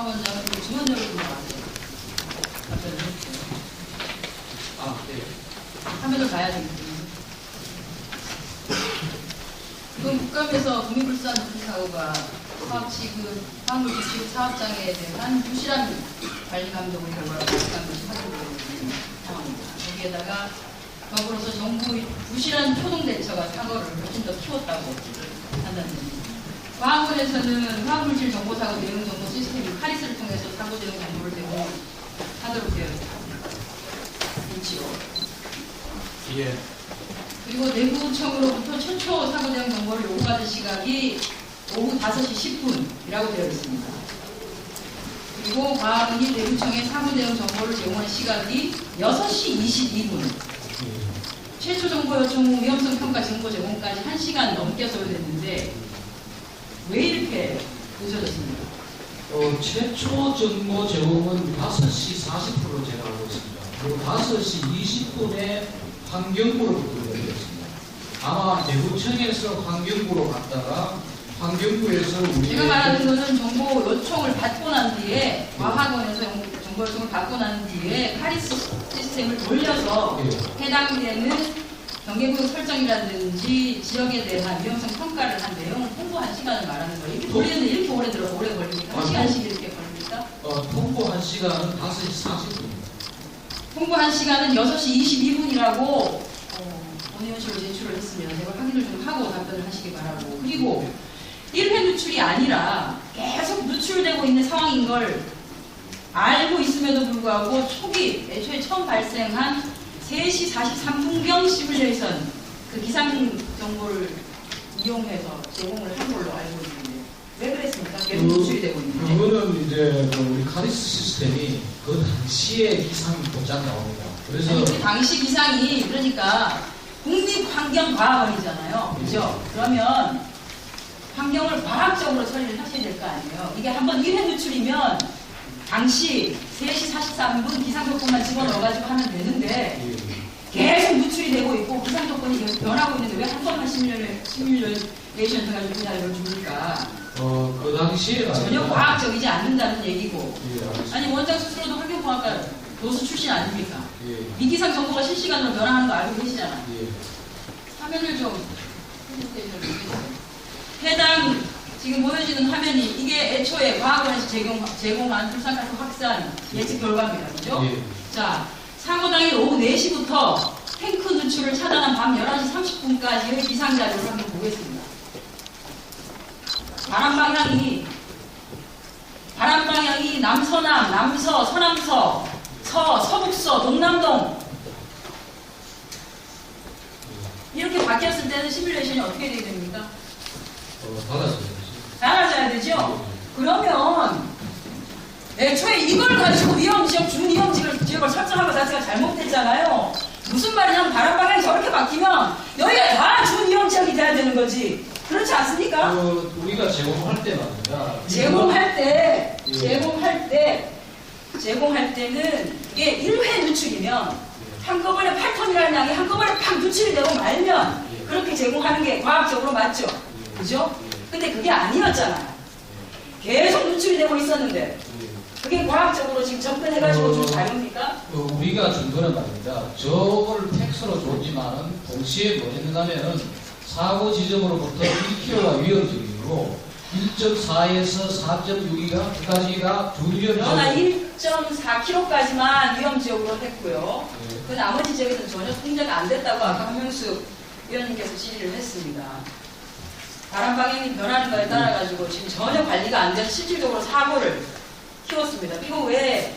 증언력을 좀 봐세요. 답변을 해주세요. 아, 네. 화면을 봐야 되거든요. 지금 국감에서 국민불산 사고가 화학지급, 화학물질 취급 사업장에 대한 부실한 관리 감독의 결과로 발생한 것이 확인되고 있는 상황입니다. 거기에다가 더불어서 정부의 부실한 초동 대처가 사고를 훨씬 더 키웠다고 판단됩니다. 과학원에서는 화학물질 정보사고 대응 정보 시스템인 카리스를 통해서 사고 대응 정보를 제공하도록 되어 있지요. 예. 그리고 내부청으로부터 최초 사고 대응 정보를 요구받은 시각이 오후 5시 10분이라고 되어 있습니다. 그리고 과학원이 내부청에 사고 대응 정보를 제공하는 시각이 6시 22분. 최초 정보 요청 후 위험성 평가 정보 제공까지 1시간 넘게 소요됐는데 왜 이렇게 늦어졌습니까? 어, 최초 정보 제공은 5시 40분으로 제가 알고 있습니다. 그리고 5시 20분에 환경부로부터 연락했습니다. 아마 내부청에서 환경부로 갔다가 환경부에서 우리 제가 말하는 것은 정보 요청을 받고 난 뒤에 과학원에서 정- 정보 요청을 받고 난 뒤에 카리스 시스템을 돌려서 예. 해당되는 경계구역 설정이라든지 지역에 대한 위험성 평가를 한 내용을 홍보한 시간을 말하는 거예요. 이렇게 돌리는데 이렇게 오래 들어 오래 걸립니까? 한 아, 시간씩 이렇게 걸립니까? 어, 통보한 시간은 5시 40분입니다. 홍보한 시간은 6시 22분이라고 어, 원의원실로 제출을 했으면 제가 확인을 좀 하고 답변을 하시기 바라고 그리고 1회 누출이 아니라 계속 누출되고 있는 상황인 걸 알고 있음에도 불구하고 초기 애초에 처음 발생한 3시 43분경 시뮬레이션 그 기상 정보를 이용해서 제공을 한 걸로 알고 있는데 왜 그랬습니까? 계속 그- 누출이 되고 있는데 그거는 이제 그 우리 카리스 시스템이 그 당시에 기상이 보장 나옵니다. 그래서 아니, 우리 당시 기상이 그러니까 국립환경과학원이잖아요. 그죠? 그러면 환경을 과학적으로 처리를 하셔야 될 거 아니에요. 이게 한번 1회 누출이면 당시 3시 43분 기상 조건만 집어넣어가지고 하면 되는데 예. 계속 누출이 되고 있고 기상 조건이 계속 변하고 있는데 왜 한 번만 시뮬레- 시뮬레이션 해가지고 이걸 줍니까? 어, 그 당시에 전혀 과학적이지 않는다는 얘기고 예. 아니 원장 스스로도 환경과학과 교수 출신 아닙니까? 예, 위기상 정보가 실시간으로 변화하는 거 알고 계시잖아. 예. 화면을 좀. 해당 지금 보여지는 화면이 이게 애초에 과학원에서 제공, 제공한 불산가스 확산 예측 결과입니다. 그죠? 예. 자, 사고 당일 오후 4시부터 탱크 누출을 차단한 밤 11시 30분까지의 기상 자료를 한번 보겠습니다. 바람 방향이 바람 방향이 남서남, 남서, 서남서, 서, 서북서, 동남동 이렇게 바뀌었을 때는 시뮬레이션이 어떻게 돼야 됩니까? 어. 달라져야 되죠? 그러면 애초에 이걸 가지고 위험 지역, 준위험 지역을 지역을 설정한 것 자체가 잘못됐잖아요. 무슨 말이냐면 바람 방향이 저렇게 바뀌면 여기가 다 준위험 지역이 돼야 되는 거지. 그렇지 않습니까? 그 우리가 제공할 때 말입니다. 제공할 때, 예. 제공할 때, 제공할 때는 이게 1회 누출이면 한꺼번에 8톤이라는 양이 한꺼번에 팍 누출이 되고 말면 예. 그렇게 제공하는 게 과학적으로 맞죠? 예. 그죠? 예. 근데 그게 아니었잖아요. 계속 누출이 되고 있었는데 예. 그게 과학적으로 지금 접근해가지고 좀 어. 잘못입니까? 그 우리가 준 거는 말입니다. 저걸 텍스로 줬지만은 동시에 뭐 했는가면은 사고 지점으로부터 1km가 위험적이고 1.4에서 4.6기가 두 가지가 그러나 주위험 1.4km까지만 위험 지역으로 했고요. 예. 그 나머지 지역에서는 전혀 통제가 안 됐다고 아까 한명수 위원님께서 질의를 했습니다. 바람 방향이 변하는 거에 따라 가지고 지금 전혀 관리가 안 돼서 실질적으로 사고를 키웠습니다. 그리고 왜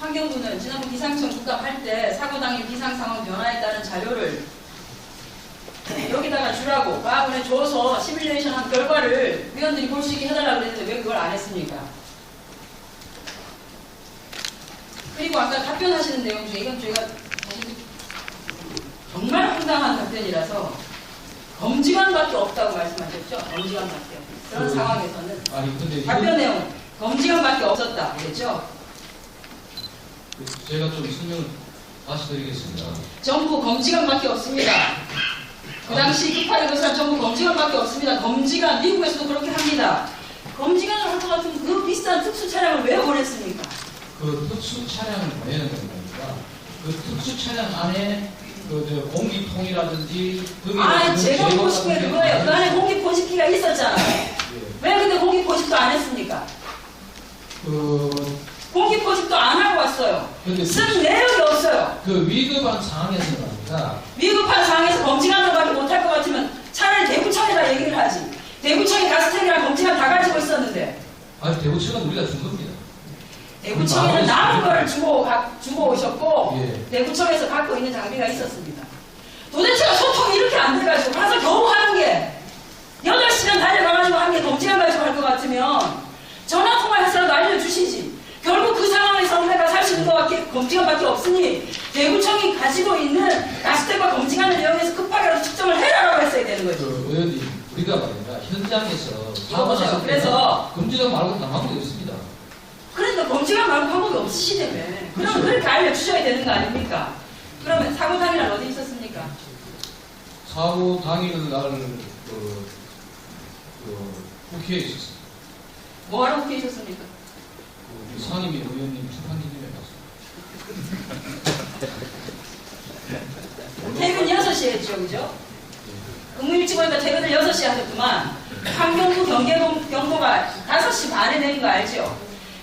환경부는 지난번 기상청 국감할 때 사고 당일 기상 상황 변화에 따른 자료를 여기다가 주라고 과학원에 줘서 시뮬레이션 한 결과를 위원들이 볼 수 있게 해달라고 그랬는데 왜 그걸 안 했습니까? 그리고 아까 답변하시는 내용 중에 이건 저희가 정말 황당한 답변이라서 검지관밖에 없다고 말씀하셨죠? 검지관밖에. 그런 음. 상황에서는 아니 근데 답변 내용 검지관밖에 없었다. 그랬죠? 제가 좀 설명을 다시 드리겠습니다. 전부 검지관밖에 없습니다. 그 당시 급하게 그사람 전부 검지관밖에 없습니다. 검지관 미국에서도 그렇게 합니다. 검지관을 할 것 같으면 그 비싼 특수 차량을 왜 보냈습니까? 그 특수 차량을 보내는 겁니다. 그 특수 차량 안에 그저 공기통이라든지 등에 아, 제가 보고 싶은 그거예요. 그 안에. 공기 포식기가 있었잖아요. 예. 왜 근데 공기 포식도 안 했습니까? 그 공기 포식도 안 하고 왔어요. 쓴 내역이 없어요. 그 위급한 상황에서는 아니라 위급한 상황에서 검증하는 것밖에 못할 것 같으면 차라리 대구청에다 얘기를 하지. 대구청이 가스탱이랑 검증을 다 가지고 있었는데 아니 대구청은 우리가 준 겁니다. 대구청에는 남은 거를 주고 가- 주고 오셨고 예. 대구청에서 갖고 있는 장비가 있었습니다. 도대체가 소통이 이렇게 안 돼가지고 가서 겨우 하는 게 8시간 달려가가지고 한 게 검증해가지고 할 것 같으면 전화 통화해서라도 알려주시지. 결국 그 상황에서 우리가 살 수 있는 것밖에 검증밖에 없으니 대구청이 가지고 있는 가스대과 검증하는 내용에서 급하게라도 측정을 해라라고 했어야 되는 그 거죠. 의원님 우리가 말입니다 현장에서. 났을 때는 그래서- 금지가 말고 다 방법이 없습니다. 그러니까 검증한 말고 방법이 없으시다며. 그러면 그렇게 알려주셔야 되는 거 아닙니까? 그러면 사고 당일날 어디 있었습니까? 사고 당일 날 그, 그 국회에 있었습니다. 뭐하러 우리 상임위 의원님 기념회 갔습니다. 퇴근 6시에 했죠, 그죠? 근무 일찍 오니까 퇴근을 6시에 하셨구만. 환경부 경계 경보가 5시 반에 내린 거 알죠?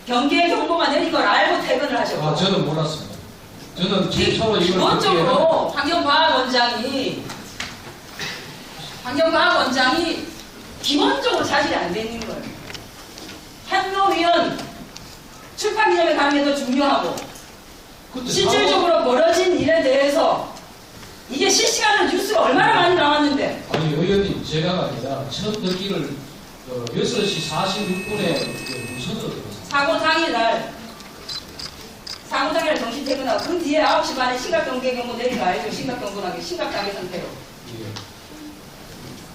경계 경보가 내린 걸 알고 퇴근을 하셨고. 아 저는 몰랐습니다. 저는 최초로 이걸 기본적으로 환경과학원장이 환경과학원장이 기본적으로 자질이 안돼 있는 거예요. 환노위원 출판 기념회 가는 게더 중요하고 실질적으로 벌어진 일에 대해서 이게 실시간으로 뉴스가 얼마나 많이 나왔는데 아니 의원님 제가 말이야 첫 듣기를 어, 6시 46분에 무선으로 들었습니다. 사고 당일날 사고 당일날 정시 퇴근하고 그 뒤에 9시 반에 심각경계 경보 내린 거 알죠? 심각경보라는 게 심각단계 상태로 예.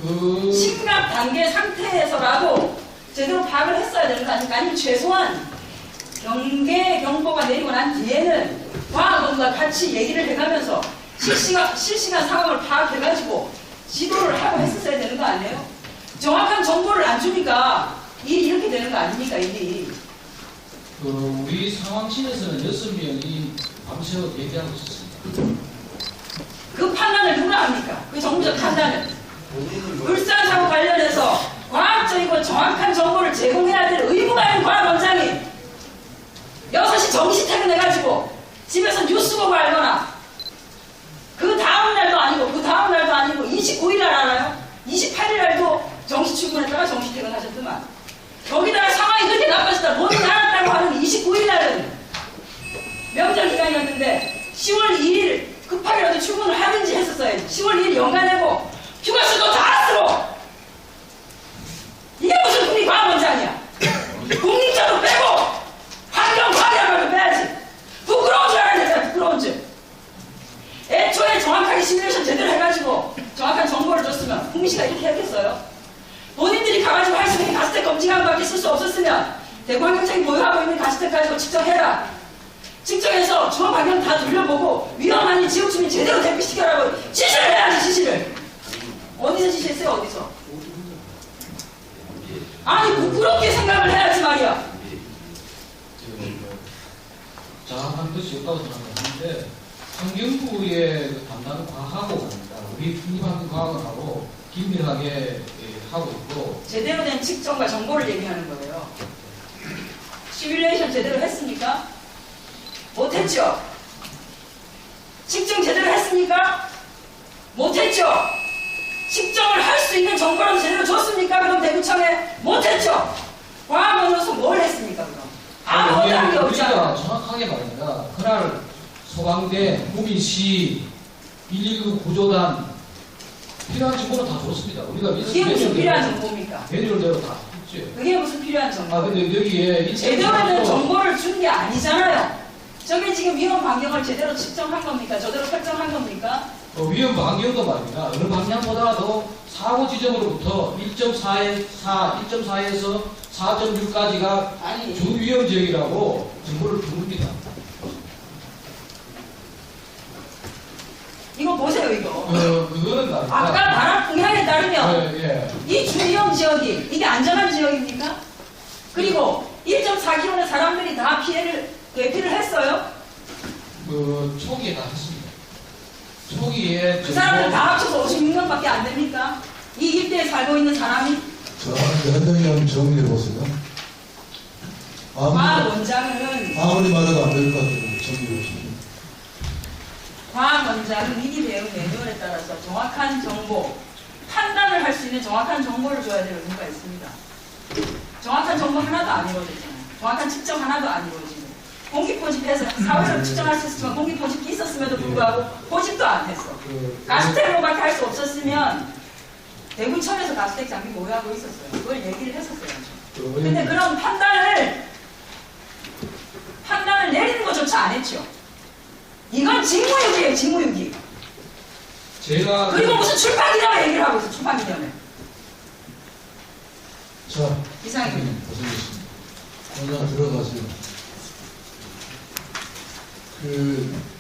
그 심각 단계 상태에서라도 제대로 파악을 했어야 되는 거 아닙니까? 아니면 최소한 경계 경보가 내리고 난 뒤에는 과학원과 같이 얘기를 해가면서 실시간, 실시간 상황을 파악해가지고 지도를 하고 했었어야 되는 거 아니에요? 정확한 정보를 안 주니까 일이 이렇게 되는 거 아닙니까, 일이? 그 우리 상황실에서는 여섯 명이 밤새워 대기하고 있었습니다. 그 판단을 누가 합니까? 그 정부적 판단을. 울산 사고 관련해서 과학적이고 정확한 정보를 제공해야 될 의무가 있는 과학원장이 6시 정시 퇴근해가지고 집에서 뉴스 보고 알거나 그 다음 날도 아니고 그 다음 날도 아니고 29일 날 알아요? 28일 날도 정시 출근했다가 정시 퇴근하셨더만 거기다가 상황이 그렇게 나빠졌다 못 알았다고 하는 29일 날은 명절 기간이었는데 10월 2일 급하게라도 출근을 하든지 했었어야지 10월 2일 연간내고 휴가수도 다 쓰고 이게 무슨 국립과학원장이야? 국립자도 빼고 환경과학이라고 빼야지. 부끄러운 줄 알아야 부끄러운 줄. 애초에 정확하게 시뮬레이션 제대로 해가지고 정확한 정보를 줬으면 국민씨가 이렇게 했겠어요? 본인들이 가가지고 할 수 있는 가스텍 검증한 밖에 쓸 수 없었으면 대구 환경청이 보유하고 있는 가스텍 가지고 측정해라 측정해서 중앙 방향 다 돌려보고 위험하니 주민 제대로 대피시켜라고 지시를 해야지 지시를. 어디서 지시했어요 어디서? 아니 부끄럽게 생각을 해야지 말이야. 자한 것이 없다고 생각하는데 환경부의 그 담당 과학원입니다. 우리 국립환경과학원하고 긴밀하게 예, 하고 있고. 제대로 된 측정과 정보를 얘기하는 거예요. 시뮬레이션 제대로 했습니까? 못했죠 측정 제대로 했습니까? 못했죠 측정을 할 수 있는 정보라도 제대로 줬습니까? 그럼 대구청에 못했죠 과학원으로서 뭘 했습니까 그럼 아무것도 한게 없잖아 정확하게 말합니다. 그날 소방대, 구민시, 119 구조단 필요한 정보는 다 줬습니다. 우리가 그게 무슨 필요한 정보입니까? 매뉴얼대로 다 했죠. 그게 무슨 필요한 정보 아 근데 여기에 제대로 된 또- 정보를 준 게 아니잖아요. 저게 지금 위험 반경을 제대로 측정한 겁니까? 제대로 설정한 겁니까? 어, 위험 반경도 말입니다. 어느 방향보다도 사고 지점으로부터 1.4에 4, 1.4에서 4.6까지가 아니, 중위험 지역이라고 정보를 줍니다. 이거 보세요, 이거. 어, 그거는 말입니다. 아까 바람 풍향에 따르면 예, 예. 이 중위험 지역이 이게 안전한 지역입니까? 그리고 이 1.4km는 사람들이 다 피해를 대피를 했어요. 그 초기에 다 했습니다. 초기에 그 사람들 정보- 다 합쳐서 56명밖에 안 됩니까? 이 일대에 살고 있는 사람이 자, 현장님 정리해 보세요. 과학 원장은 아무리 말해도 안 될 것 같아요. 정리해 보세요. 과학 원장은 미리 배운 매뉴얼에 따라서 정확한 정보, 판단을 할 수 있는 정확한 정보를 줘야 될 의무가 있습니다. 정확한 정보 하나도 안 이루어졌잖아요. 정확한 측정 하나도 안 이루어지고 공기포집해서 사회를 측정할 수 있었지만 공기포집이 있었음에도 불구하고 포집도 안 했어. 그- 가스텍으로밖에 할 수 없었으면 대구청에서 가스텍 장비 보유하고 있었어요. 그걸 얘기를 했었어요. 그 근데 그런 판단을 판단을 내리는 것조차 안 했죠. 이건 직무유기예요, 직무유기. 제가 그리고 무슨 출판기념회 얘기를 하고 있어, 출판기념회. 자, 이상입니다. 고생했습니다. 원장 들어가세요. 그, 그